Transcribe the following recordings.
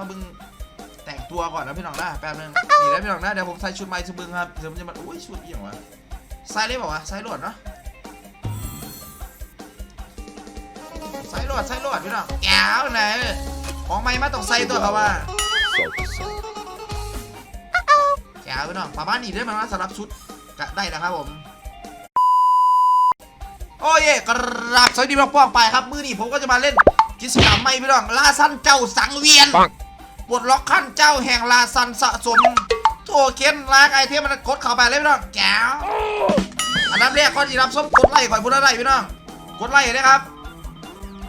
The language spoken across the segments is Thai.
มาบึงแต่งตัวก่อนนะพี่น้องนะแป๊บนึงนี่นะพี่น้องนะเดี๋ยวผมใส่ชุดไม้ชุดบึงครับเดี๋ยวมันจะมาอุ้ยชุดเอียงวะใส่เลยเปล่าวะใส่โหลดเนาะใส่โหลดใส่โหลดพี่น้องแก้วไหนของไม้มาต้องใส่ตัวเขาว่าแก้วพี่น้องประมาณนี้ได้ไหมว่าสำหรับชุดก็ได้นะครับผมโอ้ยกราบสวัสดีพี่น้องป้องไปครับ มือนี้ผมก็จะมาเล่นกิจกรรมใหม่พี่น้องลาซันเจ้าสังเวียน ปลดล็อกขั้นเจ้าแห่งลาซันสะสมโทเค็นลากไอเทมมันกดเข้าไปเลยพี่น้องแก้วอันดับแรกก่อนที่รับส้มกดไลค์ก่อนพูดอะไรพี่น้องกดไลค์นะครับ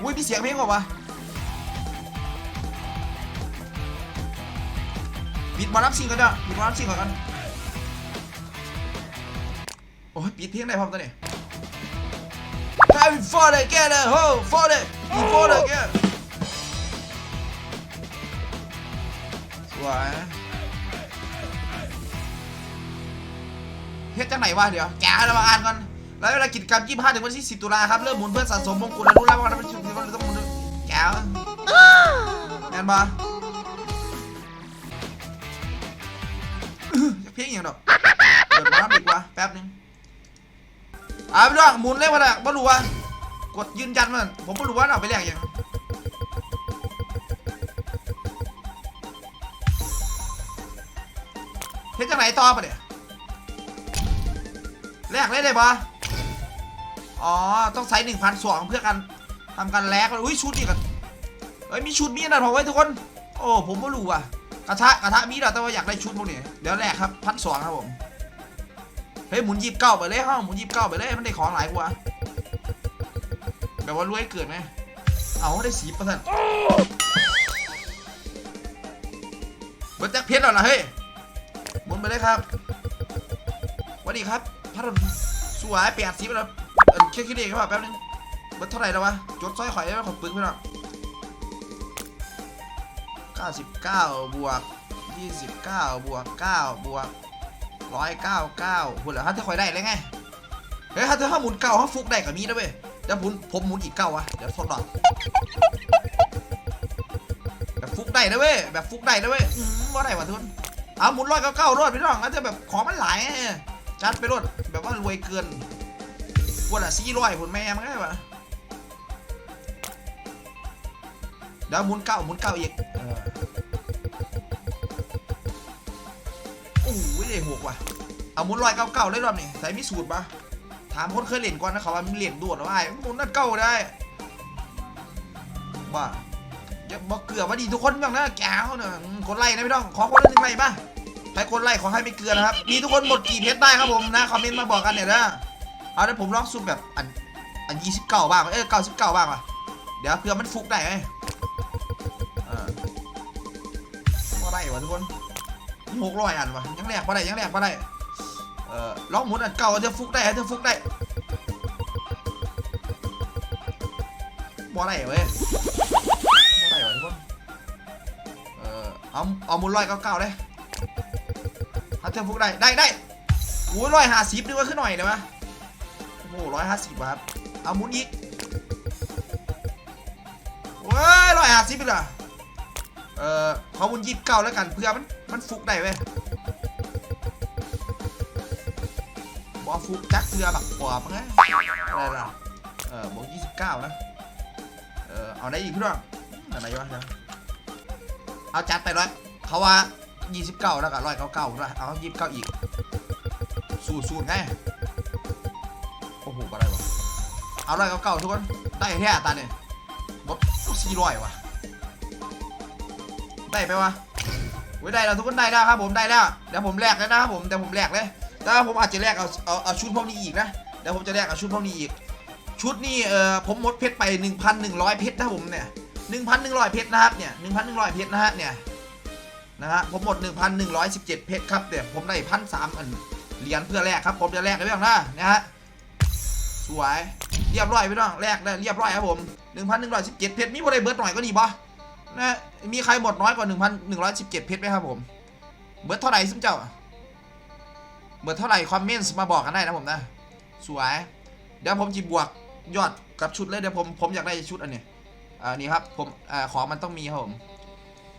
อุ้ยมีเสียงเพลงเปล่าวะปิดบอลรับซิงก่อนเด้อปิดบอลรับซิงก่อนกันโอ้ยปิดเพลงได้พร้อมตัวนี้ Time for the get a hole for the before the get วยเฮ็ดจังไหนวะเดี๋ยวแกเรามาอ่านก่อนแล้วเวลากิจกรรม25ถึงวันที่ 10 ตุลาครับ เริ่มหมุนเพื่อสะสมมงกุฎและรู้แล้วว่าเราเป็นชุดที่เราต้องหมุนแกแมนบอเพี้ยงอย่างดอกเปิดมาอีกวะแป๊บนึงอ่าพี่น้องหมุนเลยมาเลยไม่รู้ว่ากดยืนยันมันผมไม่รู้ว่าเอาไปแลกยัง เฮ็ดจังไหนต่อปะเนี่ยแลกเลยได้ปะอ๋อ ต้องใช้หนึ่งพันสองเพื่อกันทำการแลกอุ้ยชุดอีกอะเฮ้ยมีชุดมีนะผมไว้ทุกคน โอ้ผมไม่รู้อะกระทะกระทะมีแล้วแต่ว่าอยากได้ชุดพวกนี้เดี๋ยวแลกครับพันสองครับผมเฮ้ยหมุนยีบเก้าไปเลยห้องหมุนยีบเก้าไปเลยมันได้ของหลายกว่าแบบว่ารวยเกิดไหมเอาได้สีเปอร์เซ็นต์เบิร์ดแจ็คเพชรแล้วนะเฮ้ย ไปเลยครับวัสดีครับพัดลมสวยแปดสีไปแล้วเออคิดคิดเองครับแป๊บนึงเบิร์ดเท่าไหร่แล้ววะจดสร้อยข่อยได้ไหมขอปึ้งพี่น้อง99 บวก 29 บวก 9 บวกร้อยเก้าเก้าพูดเหรอฮะเธอคอยได้เลยไง เฮ้ยถ้าเธอห้าหมุนเก้าห้าฟุกได้กับมีนะเว้ยเดี๋ยวผมผมหมุนอีกเก้าวะเดี๋ยวทดลองแบบฟุกได้นะเว้ยแบบฟุกได้นะเว้ยอืมว่าได้วะทุน เอาหมุนร้อยเก้าเก้ารอดพี่น้องอาจจะแบบของมันหลายจัดไปรถแบบว่ารวยเกินพวกอะสี่ร้อยผลแม่มันไงวะเดี๋ยวหมุนเก้าหมุนเก้าอีกเออโอ้ยได้หกว่ะเอาหมุนลอยเก้าเก้าได้รอบนี่ใส่มีสูตรปะถามคนเคยเล่นก่อนนะเขาว่ามีเล่นดวดหรือว่าไอ้หมุนนั่นเก้าได้บ้าอย่าบอกเกลือว่าดีทุกคนบ้างนะแก้วเนอะอืมกดไลค์นะพี่น้องขอคนละหนึ่งไลค์ป่ะ ใครกดไลค์ขอให้ไม่เกลือนะครับ มีทุกคนหมดกี่เพชรได้ครับผมนะคอมเมนต์มาบอกกันเนี่ยนะเอาเดี๋ยวผมลองซูมแบบอันอันยี่สิบเก้าบ้างเอ้ยเก้าสิบเก้าบ้างวะเดี๋ยวเผื่อมันฟุกได้ไงเออว่าได้วะทุกคนหกร้อยอันวะยังแลกมาได้ยังแลกมาได้เออลองหมุนอันเก่าเธอฟุกได้เธอฟุกได้บ่ได้เว้ยบ่ได้วะทุกคนเออเอาเอาหมุนร้อยเก้าเก้าเลย ถ้าเธอฟุกได้ได้ได้โอ้ยร้อยห้าสิบดีกว่าขึ้นหน่อยเลยวะโอ้โหร้อยห้าสิบบาทเอาหมุนอีกเว้ยร้อยห้าสิบเลยเอ่อขอบุญยิบเก้าแล้วกันเพื่อมันมันฟุกได้เว้ยบอฟุกจักเพื่อแบบปอบมั้งอะไรล่ะเออบวกยี่สิบเก้านะเออเอาได้อีกพี่น้องอะไรวะเดี๋ยเอาจัดไปร้อยเขาว่า ยี่สิบเก้าแล้วก็ร้อยเก้าเก้าด้วยเอายี่สิบเก้าอีก สูตรสูตรไงโอ้โหอะไรวะเอาร้อยเก้าเก้าทุกคนได้แค่ตาเนี่ยบดสี่ร้อยวะได้ไหมวะไว้ยได้แล้วทุกคนได้แล้วครับผมได้แล้วเดี๋ยวผมแลกเลยนะครับผมเดี๋ยวผมแลกเลยแต่ว่าผมอาจจะแลกเอาเอาเอาชุดพวกนี้อีกนะเดี๋ยวผมจะแลกเอาชุดพวกนี้อีก ชุดนี่เออผมหมดเพชรไป 1,100 เพชรนะครับผมเนี่ย1,100 เพชรนะครับเนี่ย1,100 เพชรนะฮะเนี่ย นะฮะผมหมด 1,117 เพชรครับเนี่ยผมได้พันสามเหรียญเพื่อแลกครับผมจะแลกกันไม่ต้องนะนะฮะสวยเรียบร้อยพี่น้องแลกได้เรียบร้อยครับผม 1,117 เพชรมีบริเบิร์ดหน่อยก็ดีป่ะนะมีใครหมดน้อยกว่า 1,117 เพชรไหมครับผมเบิร์ดเท่าไหร่ซึ่งเจ้าเบิร์ดเท่าไหร่คอมเมนต์มาบอกกันได้นะผมนะสวยเดี๋ยวผมจีบวกยอดกับชุดเลยเดี๋ยวผมผมอยากได้ชุดอันนี้อ่านี่ครับผมอ่าของมันต้องมีครับผม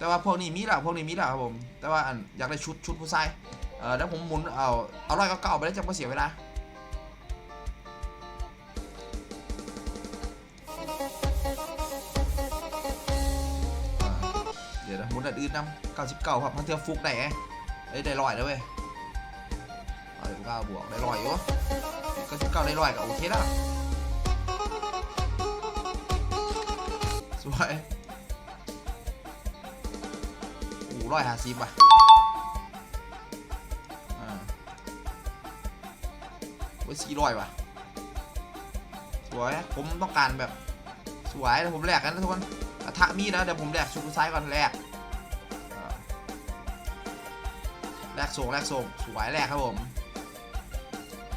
แต่ว่าพวกนี้มีแล้วพวกนี้มีแล้วครับผม แต่ว่าอันอยากได้ชุดชุดผู้ชายเออแล้วผมหมุนเอาเอาร้อยเก่าๆไปแล้วจะไม่เสียเวลาเดี๋ยวนะหมุนอันอื่นนำเก้าสิบเก้าครับมันเทือฟุกได้ไงเอ้ยได้ร้อยแล้วเว้ยเอาเก้าบวกได้ร้อยอยู่เก้าสิบเก้าได้ร้อยก็โอเคแล้วสวย ร้อยห้าสิบว่ะอ่าโอ้ยสี่ร้อยว่ะ สวย ผมต้องการแบบ สวยเดี๋ยวผมแลกกันนะทุกคนกระทะมีนะเดี๋ยวผมแลกชุดซ้ายก่อนแลกแลกส่งแลกส่งสวยแลกครับผม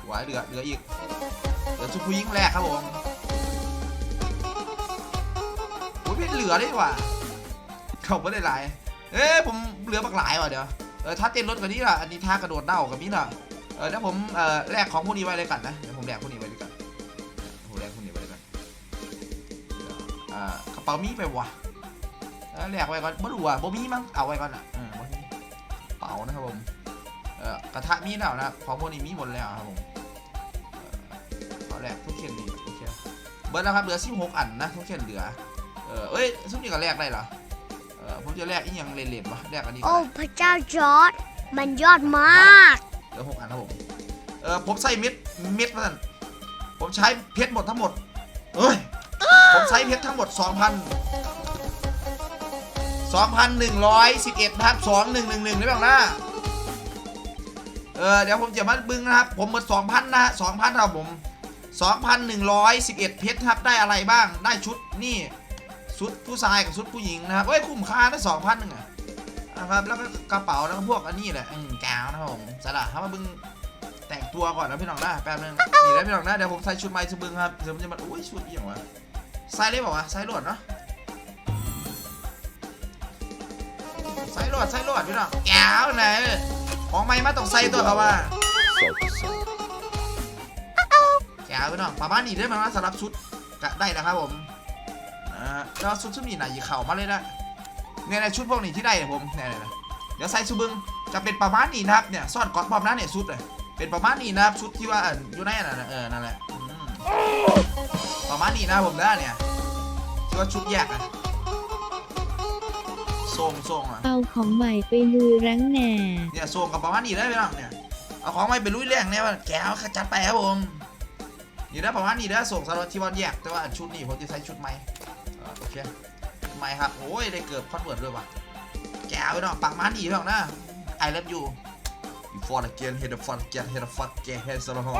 สวยเหลือเหลืออีกเหลือชุดผู้หญิงแลกครับผมโอ้ยไม่เหลือได้ว่ะเขาไม่ได้หลาย เอ้ยผมเหลือบักหลายว่ะเดี๋ยวเออถ้าเต้นรถกว่านี้ล่ะอันนี้ท่ากระโดดเด้ากับนี้ล่ะเออเดี๋ยวผมเอ่อแลกของพวกนี้ไว้เลยกันนะเดี๋ยวผมแลกพวกนี้ไว้เลยกันผมแลกพวกนี้ไว้เลยกันอ่ากระเป๋ามีไปวะแลกไว้ก่อนบ่รู้อะบ่มีมั้งเอาไว้ก่อนอะเออบ่มีเป๋านะครับผมเออกระทะมีแล้วนะของพวกนี้มีหมดแล้วครับผมเอาแลกทุกเขียนนี่โอเคเบิร์ดแล้วครับเหลือ16อันนะทุกเขียนเหลือเออเอ้ยซุปนี่ก็แลกได้เหรอ ออผมจะแลกอีกอย่างเลนๆวะแลกอันนี้ก็โอ้ได้พระเจ้าจอร์ดมันยอดมากเหลือหกอันครับผมเออผมใส่เม็ดเม็ดมาสั่นผมใช้เพชรหมดทั้งหมดเอ้ยผมใช้เพชรทั้งหมด 2,000 2,111นะครับ2111ได้บ้างนะเออเดี๋ยวผมจะมาบึ้งนะครับ ผมหมด2,000นะฮะ2,000ครับผม 2,111 เพชรครับได้อะไรบ้างได้ชุดนี่ ชุดผู้ชายกับชุดผู้หญิงนะครับเอ้ยคุ้มค่านะ2,000นึงอะนะครับแล้วก็กระเป๋าแล้วก็พวกอันนี้แหละอืมแก้วนะครับผมสละถ้ามาบึงแต่งตัวก่อนนะพี่น้องนะแป๊บนึงนี่นะพี่น้องนะเดี๋ยวผมใส่ชุดไม้ชุดบึงครับเดี๋ยวผมจะมาอุ้ยชุดเอียงวะใส่ได้บอกว่าวะใส่หลวดเนาะใส่หลวดใส่หลวดพี่น้องแก้วไหนของไม้มาต้องใส่ตัวเขาว่าแก้วพี่น้องประมาณนี้ได้ไหมนะสำหรับชุดก็ได้นะครับผม อ่าแล้วชุดชุดนี้ไหนะยีเข่ามาเลยนะเนี่ยในชุดพวกนี้ที่ได้เนี่ยผมเนี่ยเนี่ยเดี๋ยวใส่ซูบึงจะเป็นประมาณนี้นะครับเนี่ยซ่อนก๊อตพร้อมนะเนี่ยชุดเลยเป็นประมาณนี้นะครับชุดที่ว่าอันอยู่ในอันนั้นนะเออนั่นแหละอืมประมาณนี้นะครับผมนะเนี่ยที่ว่าชุดแยกอะทรงทรงอะเอาของใหม่ไปลุยแรงแหน่เนี่ยทรงกับประมาณนี้ได้ไหมล่ะเนี่ยเอาของไม่ไปลุยแรงเนี่ยว่าแกวจัดไปครับผมนี่ได้ประมาณนี้ได้ส่งสำหรับที่ว่าแยกแต่ว่าอันชุดนี้ผมจะใช้ชุดไหม เชียไม่ครับ โอ้ย ได้เกือบคอดเวิร์ตด้วยว่ะแกไปหน่อยปังมันอีกหน่อนะไอเลิฟยูฟอร์ดเกีนเฮดฟันเกียนเฮดฟันเกียนเฮดสโลฮอน